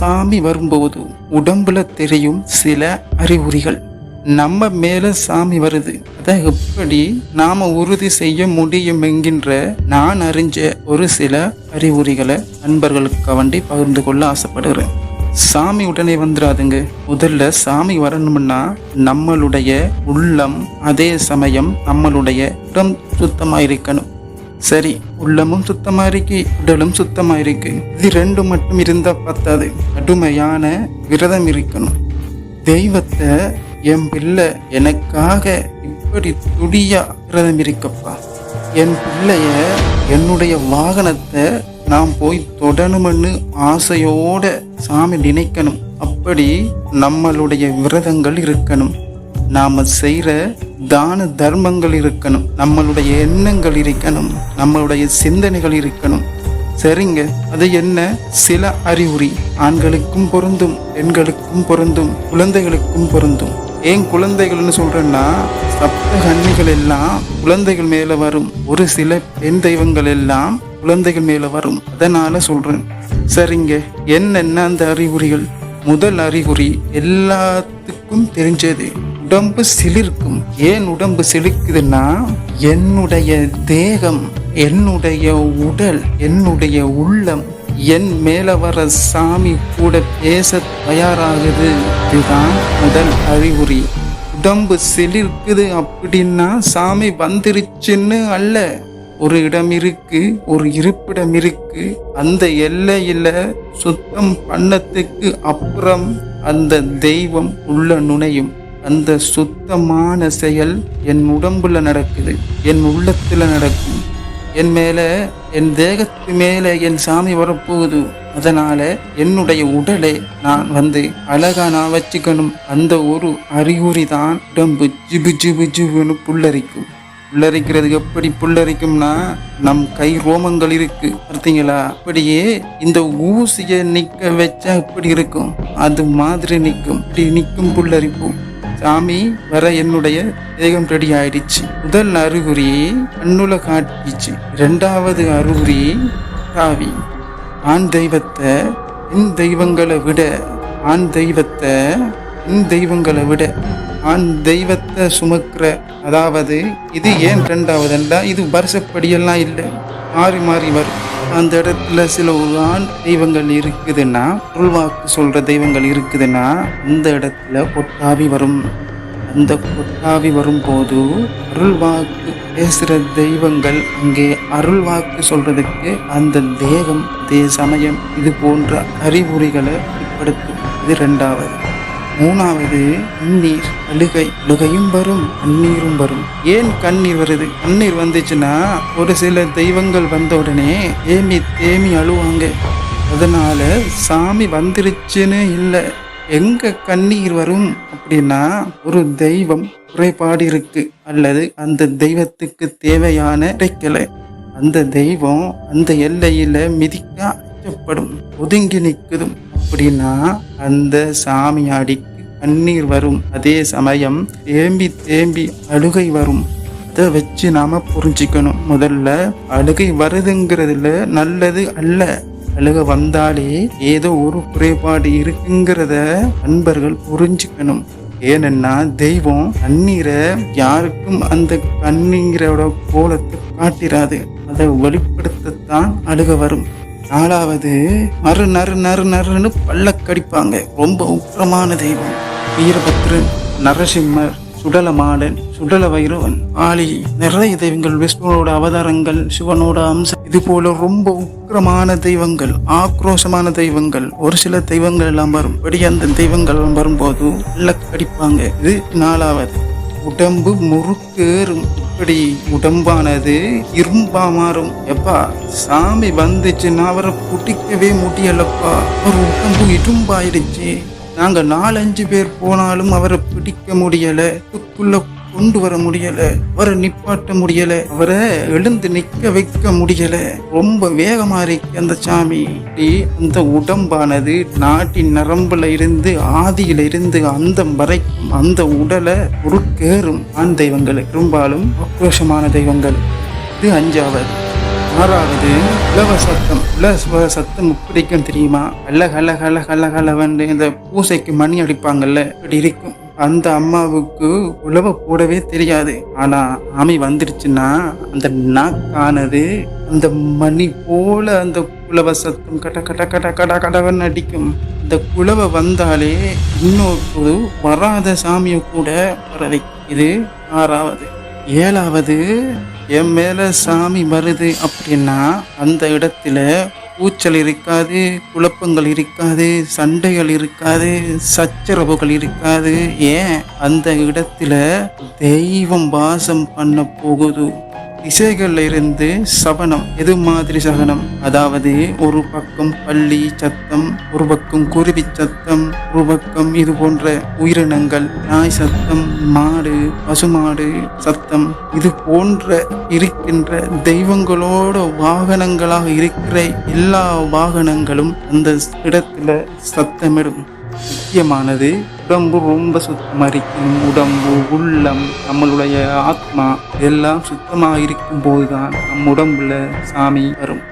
சாமி வரும்போது உடம்புல தெரியும் சில அறிகுறிகள். நம்ம மேல சாமி வருது. அதை எப்படி நாம உறுதி செய்ய முடியும் என்கின்ற நான் அறிஞ்ச ஒரு சில அறிகுறிகளை நண்பர்களுக்கு வண்டி பகிர்ந்து கொள்ள ஆசைப்படுகிறேன். சாமி உடனே வந்துடாதுங்க. முதல்ல சாமி வரணும்னா நம்மளுடைய உள்ளம் அதே சமயம் நம்மளுடைய உடம் சுத்தமாக இருக்கணும். சரி உள்ளமும் சுத்தமா இருக்கு உடலும் சுத்தமா இருக்கு இது ரெண்டும் மட்டும் இருந்தா பத்தாது. கடுமையான விரதம் இருக்கணும். தெய்வத்தை என் பிள்ளை எனக்காக இப்படி துடியா விரதம் இருக்கப்பா. என் பிள்ளைய என்னுடைய வாகனத்தை நான் போய் தொடணும்னு ஆசையோட சாமி நினைக்கணும். அப்படி நம்மளுடைய விரதங்கள் இருக்கணும். நாம் செய்கிற தான தர்மங்கள் இருக்கணும். நம்மளுடைய எண்ணங்கள் இருக்கணும். நம்மளுடைய சிந்தனைகள் இருக்கணும். சரிங்க? அது என்ன? சில அறிகுறி. ஆண்களுக்கும் பொருந்தும் பெண்களுக்கும் பொருந்தும் குழந்தைகளுக்கும் பொருந்தும். ஏன் குழந்தைகள்னு சொல்கிறேன்னா சப்த கன்னிகள் எல்லாம் குழந்தைகள் மேலே வரும். ஒரு சில பெண் தெய்வங்கள் எல்லாம் குழந்தைகள் மேலே வரும். அதனால் சொல்கிறேன் சரிங்க? என்னென்ன அந்த அறிகுறிகள்? முதல் அறிகுறி எல்லாத்துக்கும் தெரிஞ்சது. உடம்பு சிலிர்க்கும். ஏன் உடம்பு சிலிர்க்குதுன்னா என்னுடைய தேகம் என்னுடைய உடல் என்னுடைய உள்ளம் என் மேல வர சாமி கூட பேச தயாராகுது. இதுதான் முதல் அறிகுறி. உடம்பு சிலிர்க்குது அப்படின்னா சாமி வந்துருச்சுன்னு அல்ல. ஒரு இடம் இருக்கு ஒரு இருப்பிடம் இருக்கு. அந்த எல்லையில சுத்தம் பண்ணத்துக்கு அப்புறம் அந்த தெய்வம் உள்ள நுழையும். அந்த சுத்தமான செயல் என் உடம்புல நடக்குது என் உள்ளத்துல நடக்கும். என் மேல என் தேகத்து மேல என் சாமி வரப்போகுது. அதனால என்னுடைய உடலை நான் வந்து அழகா நான் வச்சுக்கணும். அந்த ஒரு அறிகுறி தான் உடம்பு ஜிபு ஜிபு ஜிபுன்னு புல்லரிக்கும். புல்லரிக்கிறதுக்கு எப்படி புல்லரிக்கும்னா நம் கை ரோமங்கள் இருக்கு. பார்த்தீங்களா? அப்படியே இந்த ஊசியை நிக்க வச்சா எப்படி இருக்கும்? அது மாதிரி நிற்கும் இப்படி நிற்கும் புல்லரிப்பு. சாமி வர என்னுடைய தேகம் ரெடி ஆயிடுச்சு. முதல் அறிகுறி கண்ணுல காட்டிச்சு. ரெண்டாவது அறிகுறி காவி. ஆண் தெய்வத்தை பெண் தெய்வங்களை விட ஆண் தெய்வத்தை பெண் தெய்வங்களை விட ஆண் தெய்வத்தை சுமக்கிற அதாவது இது ஏன் ரெண்டாவதுண்டா இது வருஷப்படியெல்லாம் இல்லை. மாறி மாறி வரும். அந்த இடத்துல சில உதான் தெய்வங்கள் இருக்குதுன்னா உள்வாக்கு சொல்கிற தெய்வங்கள் இருக்குதுன்னா அந்த இடத்துல கொட்டாவி வரும். அந்த கொட்டாவி வரும்போது அருள்வாக்கு பேசுகிற தெய்வங்கள் அங்கே அருள்வாக்கு சொல்கிறதுக்கு அந்த தேகம் அதே சமயம் இது போன்ற அறிகுறிகளை ஏற்படுத்தும். இது ரெண்டாவது. மூணாவது கண்ணீர் அழுகை. அழுகையும் வரும் அந்நீரும் வரும். ஏன் கண்ணீர் வருது? கண்ணீர் வந்துச்சுன்னா ஒரு சில தெய்வங்கள் வந்த உடனே தேமி தேமி அழுவாங்க. அதனால சாமி வந்துருச்சுன்னு இல்லை. எங்க கண்ணீர் வரும் அப்படின்னா ஒரு தெய்வம் குறைபாடு இருக்கு. அல்லது அந்த தெய்வத்துக்கு தேவையான கிடைக்கலை. அந்த தெய்வம் அந்த எல்லையில மிதிக்க அச்சப்படும். ஒதுங்கி நிற்குதும். அப்படின்னா அந்த சாமியாடி கண்ணீர் வரும். அதே சமயம் தேம்பி தேம்பி அழுகை வரும். அதை வச்சு நாம புரிஞ்சுக்கணும். முதல்ல அழுகை வருதுங்கிறதுல நல்லது அல்ல. அழுக வந்தாலே ஏதோ ஒரு குறைபாடு இருக்குங்கிறத நண்பர்கள் புரிஞ்சுக்கணும். ஏனென்னா தெய்வம் கண்ணீரை யாருக்கும் அந்த கண்ணீரோட கோலத்தை காட்டிராது. அதை வெளிப்படுத்தத்தான் அழுக வரும். நாலாவது நறு நறு நறு நறுன்னு பல்ல கடிப்பாங்க ரொம்ப உக்கிரமான தெய்வம். வீரபத்ரன் நரசிம்மர் சுடலமாடன் சுடல வைரவன் ஆளி நிறைய தெய்வங்கள் விஷ்ணுவோட அவதாரங்கள் சிவனோட அம்சம் இது போல ரொம்ப உக்கிரமான தெய்வங்கள் ஆக்ரோஷமான தெய்வங்கள் ஒரு சில தெய்வங்கள் எல்லாம் வரும். படி அந்த தெய்வங்கள் எல்லாம் வரும்போது கடிப்பாங்க இது நாலாவது. உடம்பு முறுக்கேறும். இப்படி உடம்பானது இரும்பா மாறும். எப்பா சாமி வந்துச்சுன்னா அவரை பிடிக்கவே முடியலப்பா. ஒரு உடம்பு இரும்பாயிடுச்சு. நாங்கள் நாலஞ்சு பேர் போனாலும் அவரை பிடிக்க முடியலை துக்குள்ள கொண்டு வர முடியல அவரை நிப்பாட்ட முடியல அவரை எழுந்து நிக்க வைக்க முடியல. ரொம்ப வேகமா இருக்கு அந்த சாமி. அந்த உடம்பானது நாட்டின் நரம்புல இருந்து ஆதியில இருந்து அந்தம் வரைக்கும் அந்த உடலை உருக்கேறும் ஆண் தெய்வங்கள் பெரும்பாலும் ஆக்ரோஷமான தெய்வங்கள். இது அஞ்சாவது. ஆறாவது உலக சத்தம். உலக சத்தம் பிடிக்கும் தெரியுமா? அல்ல கல கல கல கல்ல வந்து இந்த பூசைக்கு மணி அடிப்பாங்கல்ல இப்படி இருக்கும். அந்த அம்மாவுக்கு உழவ போடவே தெரியாது. ஆனா ஆமி வந்துருச்சுன்னா அந்த நாக்கானது அந்த மணி போல அந்த உழவ சத்தம் கட கட கட கட கடவன் அடிக்கும். இந்த குலவ வந்தாலே இன்னொரு வராத சாமியை கூட வர வைக்கும் இது ஆறாவது. ஏழாவது என் மேலே சாமி வருது அப்படின்னா அந்த இடத்துல கூச்சல் இருக்காது குழப்பங்கள் இருக்காது சண்டைகள் இருக்காது சச்சரவுகள் இருக்காது. ஏன்? அந்த இடத்துல தெய்வம் வாசம் பண்ண போகுது. திசைகள்ல இருந்து சவனம் எது மாதிரி சகனம்? அதாவது ஒரு பக்கம் பள்ளி சத்தம் ஒரு பக்கம் குருவி சத்தம் ஒரு பக்கம் இது போன்ற உயிரினங்கள் நாய் சத்தம் மாடு பசுமாடு சத்தம். இது போன்ற இருக்கின்ற தெய்வங்களோட வாகனங்களாக இருக்கிற எல்லா வாகனங்களும் அந்த இடத்துல சத்தமிடும். முக்கியமானது உடம்பு ரொம்ப சுத்தமாக இருக்கும் உடம்பு உள்ளம் நம்மளுடைய ஆத்மா எல்லாம் சுத்தமாக இருக்கும்போது தான் நம் உடம்புல சாமி வரும்.